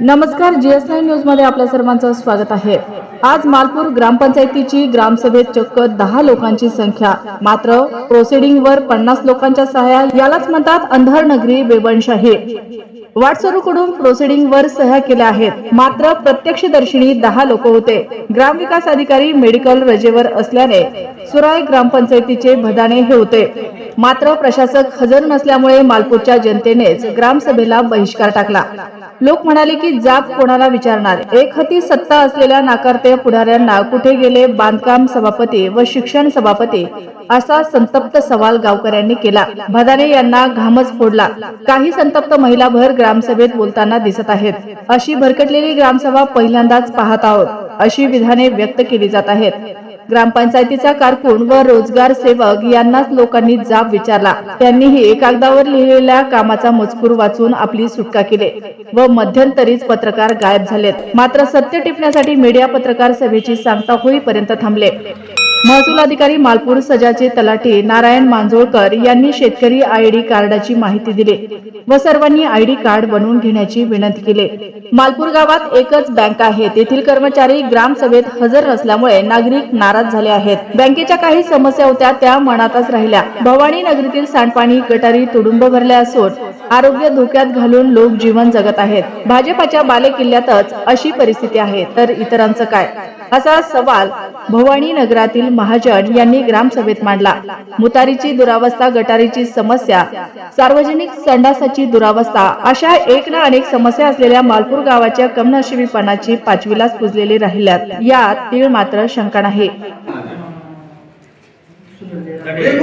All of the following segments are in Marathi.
नमस्कार जीएस नाईन न्यूजमध्ये आपल्या सर्वांचं स्वागत आहे. आज मालपूर ग्रामपंचायतीची ग्रामसभेत चक्क दहा लोकांची संख्या. मात्र प्रोसिडिंग वर पन्नास लोकांच्या सहाय्या यालाच म्हणतात अंधार नगरी बेबनशाही वाटसरूकडून प्रोसिडिंग वर सह्या केल्या आहेत. मात्र प्रत्यक्षदर्शिनी दहा लोक होते. ग्रामविकास अधिकारी मेडिकल रजेवर असल्याने सुराय ग्रामपंचायतीचे भदाने हे होते. मात्र प्रशासक हजर नसल्यामुळे मालपूरच्या जनतेनेच ग्रामसभेला बहिष्कार टाकला. लोक म्हणाले की जाब कोणाला विचारणार? एक हाती सत्ता असलेल्या नाकारते पुढाऱ्यांना कुठे गेले बांधकाम सभापती व शिक्षण सभापती असा संतप्त सवाल गावकऱ्यांनी केला. भदाने यांना घामच फोडला. काही संतप्त महिलाभर ग्रामसभेत बोलताना दिसत आहेत. अशी भरकटलेली ग्रामसभा पहिल्यांदाच पाहत आहोत अशी विधाने व्यक्त केली जात आहेत. ग्रामपंचायतीचा कारकून व रोजगार सेवक यांनाच लोकांनी जाब विचारला. त्यांनीही कागदावर लिहिलेल्या कामाचा मजकूर वाचून आपली सुटका केली व मध्यंतरीच पत्रकार गायब झालेत. मात्र सत्य टिपण्यासाठी मीडिया पत्रकार सभेची सांगता होईपर्यंत थांबले. महसूल अधिकारी मालपूर सजाचे तलाठी नारायण मांजोळकर यांनी शेतकरी आयडी कार्डाची माहिती दिली व सर्वांनी आयडी कार्ड बनवून घेण्याची विनंती केली. मालपूर गावात एकच बँक आहे. तेथील कर्मचारी ग्रामसभेत हजर नसल्यामुळे नागरिक नाराज झाले आहेत. बँकेच्या काही समस्या होत्या त्या मनातच राहिल्या. भवानी नगरीतील सांडपाणी गटारी तुडुंब भरल्या असून आरोग्य धोक्यात घालून लोक जीवन जगत आहेत. भाजपाच्या बालेकिल्ल्यातच अशी परिस्थिती आहे. तर इतरांचं काय? असा सवाल भवानी नगरातील महाजन यांनी ग्रामसभेत मांडला. मुतारीची दुरावस्था गटारीची समस्या सार्वजनिक संडासाची दुरावस्था अशा एक ना अनेक समस्या असलेल्या मालपूर गावाच्या कमनशिबीपणाची पाचवीलाच पुजलेली राहिल्यात. यात तीळ मात्र शंका नाही. एक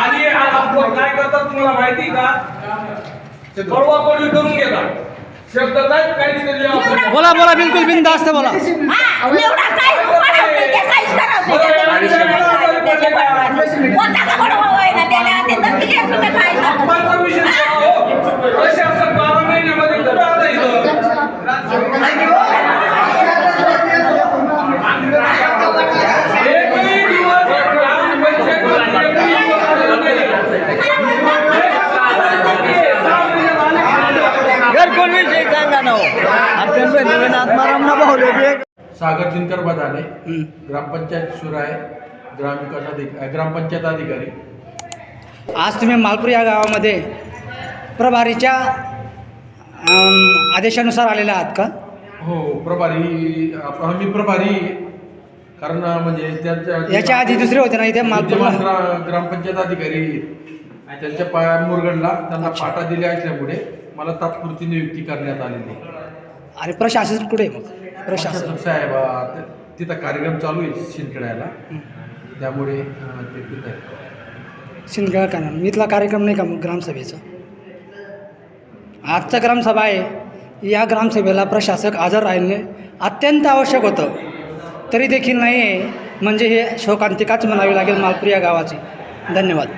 आणि आपण काय करतात तुम्हाला माहिती का? परवा पडवी करून घेतात. शब्द काय? काहीच नाही आपण. बोला बोला बिलकुल बिनधास्त बोला. हा, एवढा काय उपकार होते ते काहीच करत नाही. त्याच्यामागे त्याचे पडवायचे. कोणता का पडवा होईना, त्याला ते धमकी देत होते काय करत. आजचा विषय काय हो? प्रशासन बारा महिन्यामध्ये कुठं आता इथं? एकही दिवस ग्रामपंचायत एकही दिवस आलेला नाही. सहा महिने झाले. घरकुल विषयी सांगा ना हो. अत्यंत नवीन आत्माराम ना भाऊ सागर दिनकर बदाने ग्रामपंचायत सुराय ग्रामविकास ग्रामपंचायत अधिकारी आज तुम्ही मालपूर या गावामध्ये प्रभारीच्या आदेशानुसार आलेला आहात का? हो प्रभारी आम्ही प्रभारी कारण म्हणजे त्यांच्या याच्या आधी दुसरे होते ना इथे ग्रा- ग्रामपंचायत अधिकारी त्यांच्या पाया मुरगडला त्यांना पाटा दिल्या असल्यामुळे मला तात्पुरती नियुक्ती करण्यात आलेली आहे. आणि प्रशासन कुठे आहे मग? प्रशासन. प्रशासक साहेब तिथं कार्यक्रम चालू आहे शिंदखेड्याला. त्यामुळे अ, ते तिथं आहे. शिंदखेडा का मी इथला कार्यक्रम नाही का मग ग्रामसभेचा? आजचा ग्रामसभा आहे. या ग्रामसभेला प्रशासक हजर राहणे अत्यंत आवश्यक होतं. तरी देखील नाही आहे म्हणजे हे शोकांतिकाच म्हणावी लागेल मालपूर या गावाची. धन्यवाद.